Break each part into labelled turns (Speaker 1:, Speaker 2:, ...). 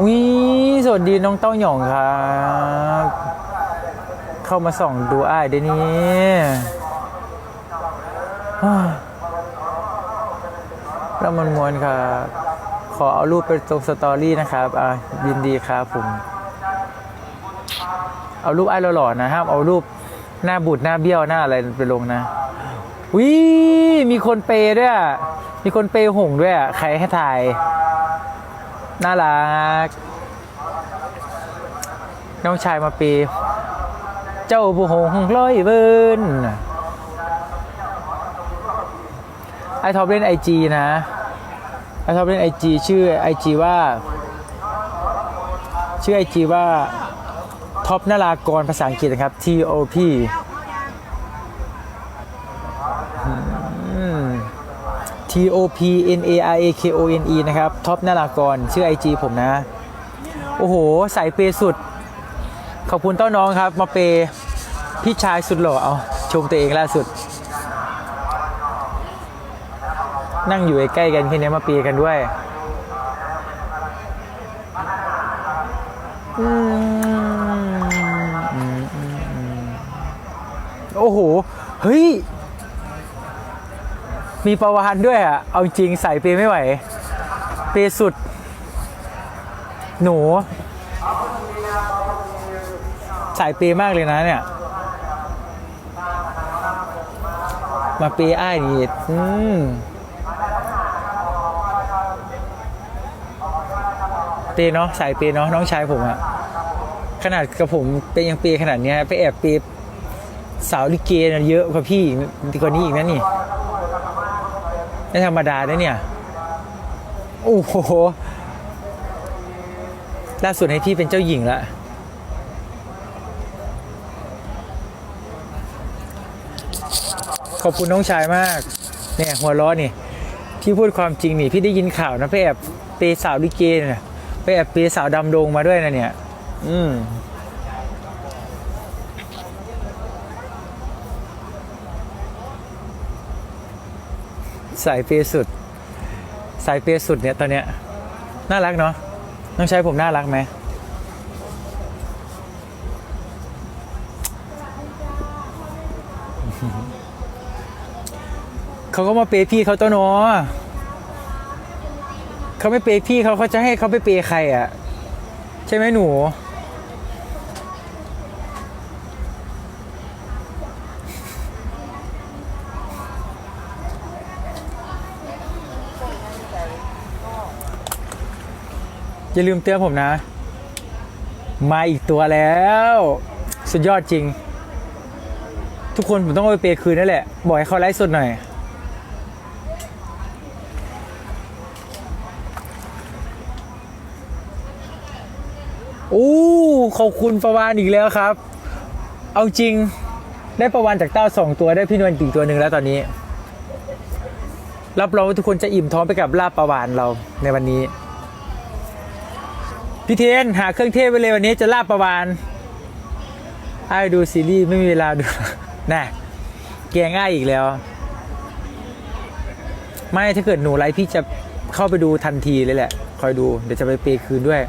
Speaker 1: อุ้ยสวัสดีน้องเต้าหยองครับ เข้ามาส่องดูอ้ายได้นี่อ้าวแล้วมันมวนครับ ขอเอารูปไปตรงสตอรี่นะครับอ่ายินดีครับผม เอารูปไอ้หล่อๆนะห้ามเอารูปหน้าบูดหน้าเบี้ยวหน้าอะไรไปลงนะวิมีคนเปย์ด้วยมีคนเปย์หงด้วยใครให้ถ่าย น่ารัก น้องชายมาปย์เจ้าบุหงร้อยเบิร์นไอท็อปเล่นไอจีนะไอท็อปเล่นไอจีชื่อไอจีว่า ชื่อไอจีว่าท็อปนารากรภาษาอังกฤษนะครับ T O P อืม T O P N A R A K O N E นะครับท็อปนารากรชื่อ IG ผมนะ โอ้โหใส่เปย์สุด ขอบคุณเต้าน้องครับ มาเปย์พี่ชายสุดหล่อเอาชมตัวเองล่าสุด นั่งอยู่ใกล้กันแค่นี้มาเปย์กันด้วยโอ้โห เฮ้ย มีประวานด้วยอะ เอาจริงใส่เปย์ไม่ไหว เปย์สุด หนู ใส่เปย์มากเลยนะเนี่ย มาเปย์อ้ายนี่อืมเปย์เนาะสายเปย์เนาะน้องชายผมอะขนาดกับผมเป็นยังเปย์ขนาดเนี้ยไปแอบเปย์สาวลิเกเนี่ยเยอะกว่าพี่อีกว่านี้อีกนะนี่ ไม่ธรรมดานะเนี่ย โอ้โห ล่าสุดให้พี่เป็นเจ้าหญิงละขอบคุณน้องชายมาก เนี่ยหัวเร้อนนี่ พี่พูดความจริงนี่ พี่ได้ยินข่าวนะไปแอบเปสาวลิเกเนี่ยไปแอบเปสาวดำดงมาด้วยนะเนี่ย อืม สายเปย์สุด สายเปย์สุดเนี่ยตอนเนี้ยน่ารักเนาะน้องชายผมน่ารักไหมเขาก็มาเปย์พี่เขาตัวเนาะเขาไม่เปย์พี่เขาเขาจะให้เขาไปเปย์ใครอะ ใช่ไหมหนู อย่าลืมเตือนผมนะ มาอีกตัวแล้ว สุดยอดจริง ทุกคนผมต้องเอาไปเปย์คืนนั่นแหละ บอกให้เขาไลฟ์สดหน่อย โอ้ ขอบคุณประวานอีกแล้วครับ เอาจริงได้ประวานจากเต้าสองตัวได้พี่นวลอีกตัวหนึ่งแล้วตอนนี้ รับรองว่าทุกคนจะอิ่มท้องไปกับลาบประวานเราในวันนี้ พี่เทนหาเครื่องเทศไปเลยวันนี้จะลาบประวานไอ้ดูซีรีส์ไม่มีเวลาดูน่ะแกง่ายอีกแล้ว ไม่ถ้าเกิดหนูไลฟ์พี่จะเข้าไปดูทันทีเลยแหละ คอยดูเดี๋ยวจะไปเปย์คืนด้วย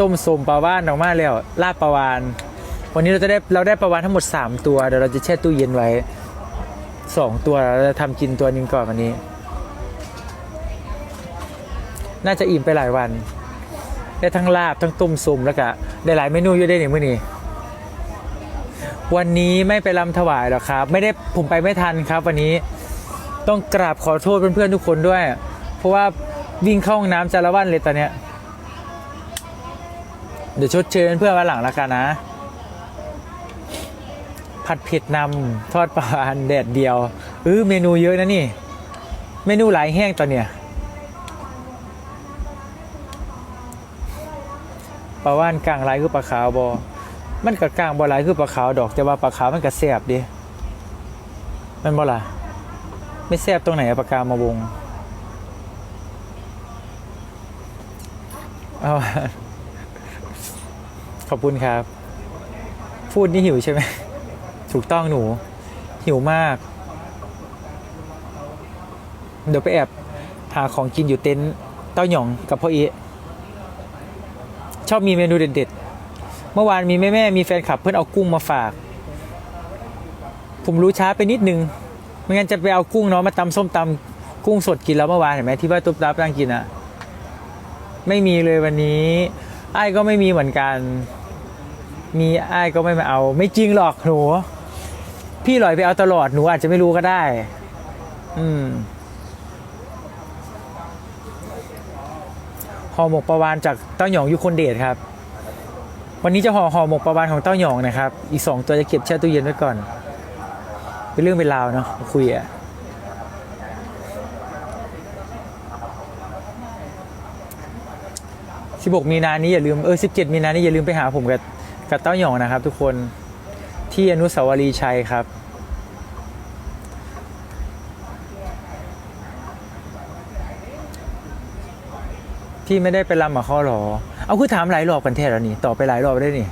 Speaker 1: ต้มสมปลาว่านออกมาแล้วลาบปลาวาน วันนี้เราจะได้เราได้ปลาวานทั้งหมด 3 ตัวเดี๋ยวเราจะแช่ตู้เย็นไว้ 2 ตัวเราจะทำกินตัวนึงก่อนวันนี้ น่าจะอิ่มไปหลายวัน ได้ทั้งลาบทั้งตุ้มสมแล้วก็ได้หลายเมนูอยู่ได้ในมื้อนี้วันนี้ไม่ไปรำถวายหรอกครับ ไม่ได้ผมไปไม่ทันครับ วันนี้ต้องกราบขอโทษเพื่อนๆทุกคนด้วย เพราะว่าวิ่งเข้าห้องน้ำจาละวันเลยตอนเนี้ยเดี๋ยวชดเชยเพื่อนวันหลังแล้วกันนะ ผัดเผ็ดนำทอดปลาแดดเดียวเออเมนูเยอะนะนี่ เมนูหลายแห้งตอนเนี้ย ลาว่านกลางลายคือปลาขาวบอมันกับกลางบอลายคือปลาขาวดอกแต่ว่าปลาขาวมันก็แสบดิมันบอล่ะไม่แสบตรงไหนอปลากามาวงเอาขอบคุณครับ พูดนี่หิวใช่ไหมถูกต้องหนู หิวมาก เดี๋ยวไปแอบหาของกินอยู่เต็นท์เต้าหยองกับพ่อเอะ ชอบมีเมนูเด็ดๆ เมื่อวานมีแม่แม่ๆมีแฟนคลับเพื่อนเอากุ้งมาฝาก ผมรู้ช้าไปนิดนึง ไม่งั้นจะไปเอากุ้งเนาะมาตำส้มตำกุ้งสดกินแล้วเมื่อวานเห็นไหมที่ว่าตุ๊บตับนั่งกินอะไม่มีเลยวันนี้ไอ้ก็ไม่มีเหมือนกัน มีไอ้ก็ไม่มาเอา ไม่จริงหรอกหนู พี่ลอยไปเอาตลอดหนูอาจจะไม่รู้ก็ได้ อืม ห่อหมกปลาวานจากเต้าหยองยุคนเดชครับ วันนี้จะห่อห่อหมกปลาวานของเต้าหยองนะครับ อีกสองตัวจะเก็บแช่ตู้เย็นไว้ก่อน เป็นเรื่องเป็นราวเนาะคุยอะสิบหกมีนานี้อย่าลืมเออสิบเจ็ดมีนานี้อย่าลืมไปหาผมกับกับเต้าหยองนะครับ ทุกคนที่อนุสาวรีย์ชัยครับ พี่ไม่ได้ไปรำกับเขาหรอ เอาคือถามหลายรอบกันแท้แล้วนี่ต่อบไปหลายรอบได้นี่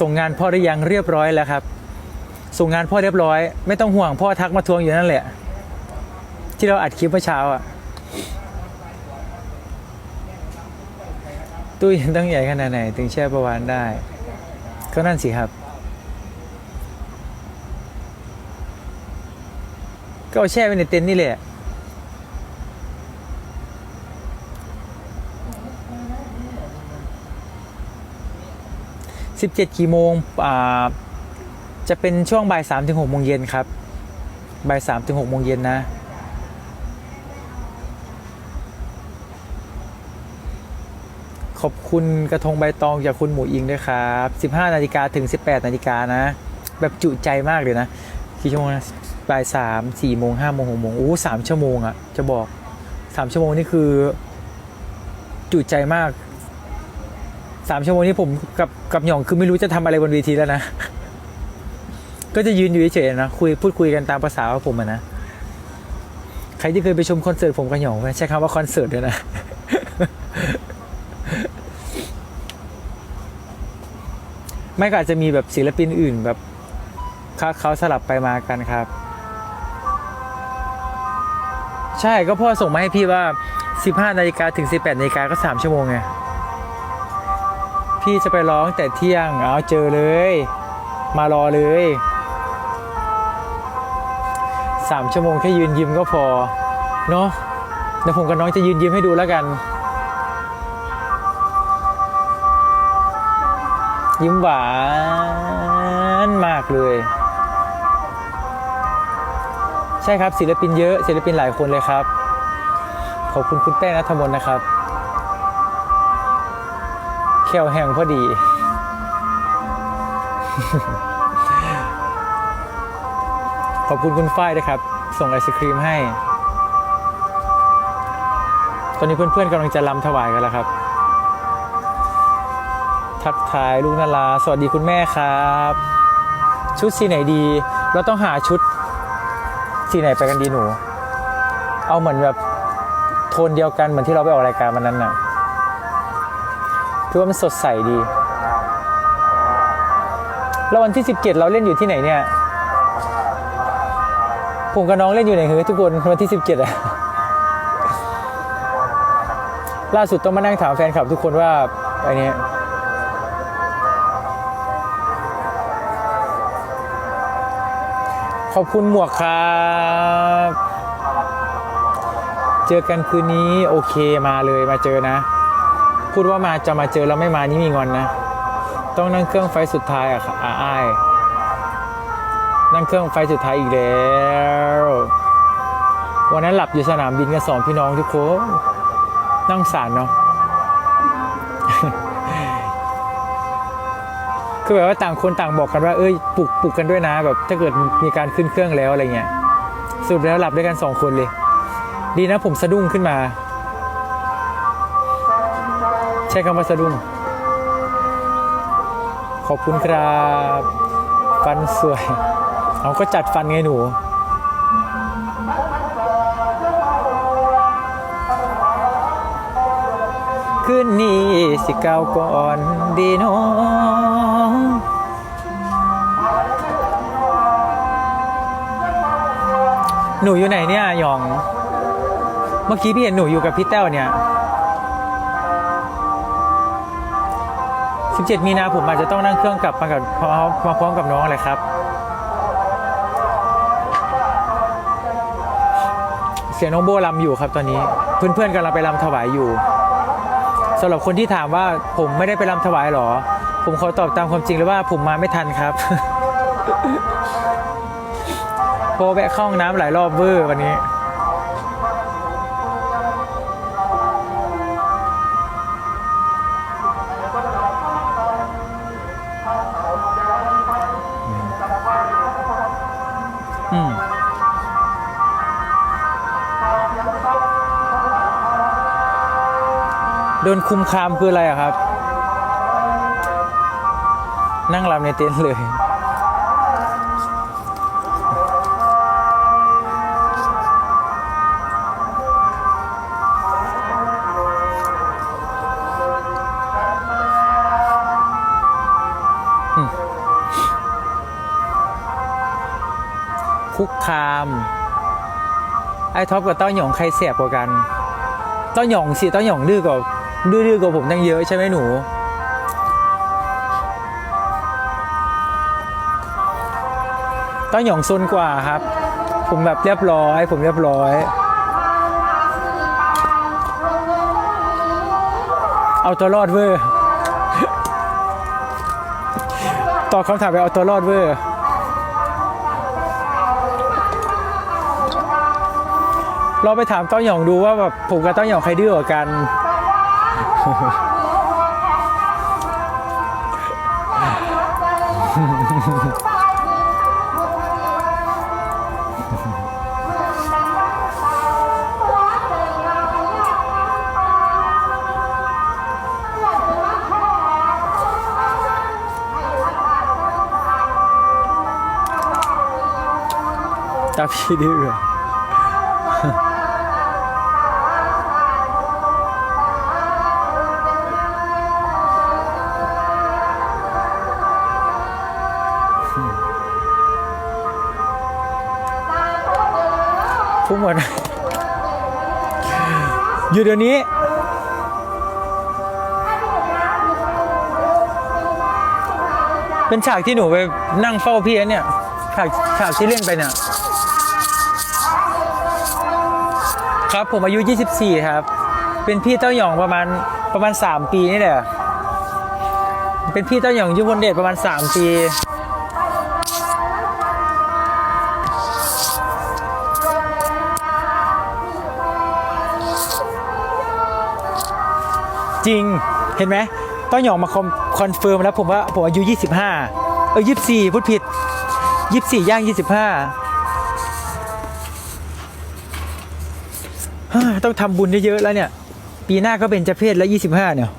Speaker 1: ส่งงานพ่อได้ยังเรียบร้อยแล้วครับ ส่งงานพ่อเรียบร้อย ไม่ต้องห่วงพ่อทักมาทวงอยู่นั่นแหละ ที่เราอัดคลิปเมื่อเช้าอะตู้เย็นต้องใหญ่ขนาดไหน ถึงแช่ประวานได้ ก็นั่นสิครับ ก็เอาแช่ไว้ในเต็นท์นี่แหละ 17กี่โมงจะเป็นช่วงบ่าย3ถึง6โมงเย็นครับบ่าย3ถึง6โมงเย็นนะขอบคุณกระทงใบตองจากคุณหมูอิงด้วยครับ 15 นาฬิกาถึง 18 นาฬิกานะ แบบจุใจมากเลยนะ กี่ชั่วโมงนะบ่าย3 4โมง5โมง6โมงโอ้สามชั่วโมงอะจะบอก 3 ชั่วโมงนี่คือ จุใจมาก สามชั่วโมงนี้ผมกับกับหยองคือไม่รู้จะทำอะไรบนเวทีแล้วนะ ก็จะยืนอยู่เฉยๆนะคุยพูดคุยกันตามภาษาของผมนะ ใครที่เคยไปชมคอนเสิร์ตผมกับหยองใช้คำว่าคอนเสิร์ตด้วยนะไม่ก็อาจจะมีแบบศิลปินอื่นแบบเขาเขาสลับไปมากันครับ ใช่ก็พ่อส่งมาให้พี่ว่า 15นาฬิกาถึง 18นาฬิกาก็ 3 ชั่วโมงไง พี่จะไปร้องแต่เที่ยง เอาเจอเลย มารอเลยสามชั่วโมงแค่ยืนยิ้มก็พอ เนาะเดี๋ยวผมกับน้องจะยืนยิ้มให้ดูแล้วกัน ยิ้มหวานมากเลย ใช่ครับศิลปินเยอะศิลปินหลายคนเลยครับ ขอบคุณคุณแป้งนัทมนต์นะครับ แควแห้งพอดี ขอบคุณคุณฝ้ายด้วยครับ ส่งไอศครีมให้ ตอนนี้เพื่อนๆกำลังจะลำถวายกันแล้วครับ ทักทายลูกนาราสวัสดีคุณแม่ครับ ชุดสีไหนดี เราต้องหาชุดสีไหนไปกันดีหนู เอาเหมือนแบบโทนเดียวกันเหมือนที่เราไปออกรายการวันนั้นน่ะ คือว่ามันสดใสดี แล้ววันที่ 17 เราเล่นอยู่ที่ไหนเนี่ย ผมกับน้องเล่นอยู่ไหนเฮ้ยทุกคนวันที่ 17อะล่าสุดต้องมานั่งถามแฟนคลับทุกคนว่าไอ้นี้ขอบคุณหมวกครับ เจอกันคืนนี้โอเคมาเลยมาเจอนะ พูดว่ามาจะมาเจอแล้วไม่มานี่มีงอนนะ ต้องนั่งเครื่องไฟสุดท้ายอะค่ะอ้ายนั่งเครื่องไฟสุดท้ายอีกแล้ว วันนั้นหลับอยู่สนามบินกันสองพี่น้องทุกคนนั่งสารเนาะคือแบบว่าต่างคนต่างบอกกันว่าเอ้ยปลุกปลุกกันด้วยนะแบบถ้าเกิดมีการขึ้นเครื่องแล้วอะไรเงี้ยสรุปแล้วหลับด้วยกันสองคนเลย ดีนะผมสะดุ้งขึ้นมา ใช้คำว่าสะดุ้งขอบคุณครับ ฟันสวย เอาก็จัดฟันไงหนูคืนนี้สิเก้าก่อนดีน้องหนูอยู่ไหนเนี่ยหยอง เมื่อกี้พี่เห็นหนูอยู่กับพี่แต้วเนี่ย 17 มีนาผมอาจจะต้องนั่งเครื่องกลับมากับพร้อมมาพร้อมกับน้องเลยครับ เสียงน้องโบลำอยู่ครับตอนนี้ เพื่อนๆกำลังไปลำถวายอยู่สำหรับคนที่ถามว่าผมไม่ได้ไปลำถวายหรอ ผมขอตอบตามความจริงเลยว่าผมมาไม่ทันครับโปแวะเข้าห้องน้ำหลายรอบเวอร์วันนี้ ดนคุมคามคืออะไรอะครับ นั่งรำในเต็นท์เลย คุกคาม ไอ้ท็อปกับเต้าหยองใครเสียบกว่ากัน เต้าหยองสิเต้าหยองดื้อกว่า ดื้อๆกว่าผมตั้งเยอะใช่ไหมหนู ต้าหยองซนกว่าครับ ผมแบบเรียบร้อย ผมเรียบร้อย เอาตัวรอดเวอร์ตอบคำถามไปเอาตัวรอดเวอร์เราไปถามต้าหยองดูว่าแบบผมกับต้าหยองใครดื้อกว่ากัน ตาพี่ดื้ อยู่เดี๋ยวนี้ เป็นฉากที่หนูไปนั่งเฝ้าพี่เนี่ย ฉากฉากที่เล่นไปเนี่ย ครับผมอายุ 24 ครับ เป็นพี่เต้าหยองประมาณประมาณ 3 ปีนี่แหละ เป็นพี่เต้าหยองยุพลเดชประมาณ 3 ปี จริงเห็นไหมต้องหยองมาคอนเฟิร์มแล้วผมว่าผมอายุ 25 เออ 24 พูดผิด 24 ย่าง 25เฮ้ยต้องทำบุญเยอะๆแล้วเนี่ย ปีหน้าก็เป็นจะเพศแล้ว 25 เนี่ย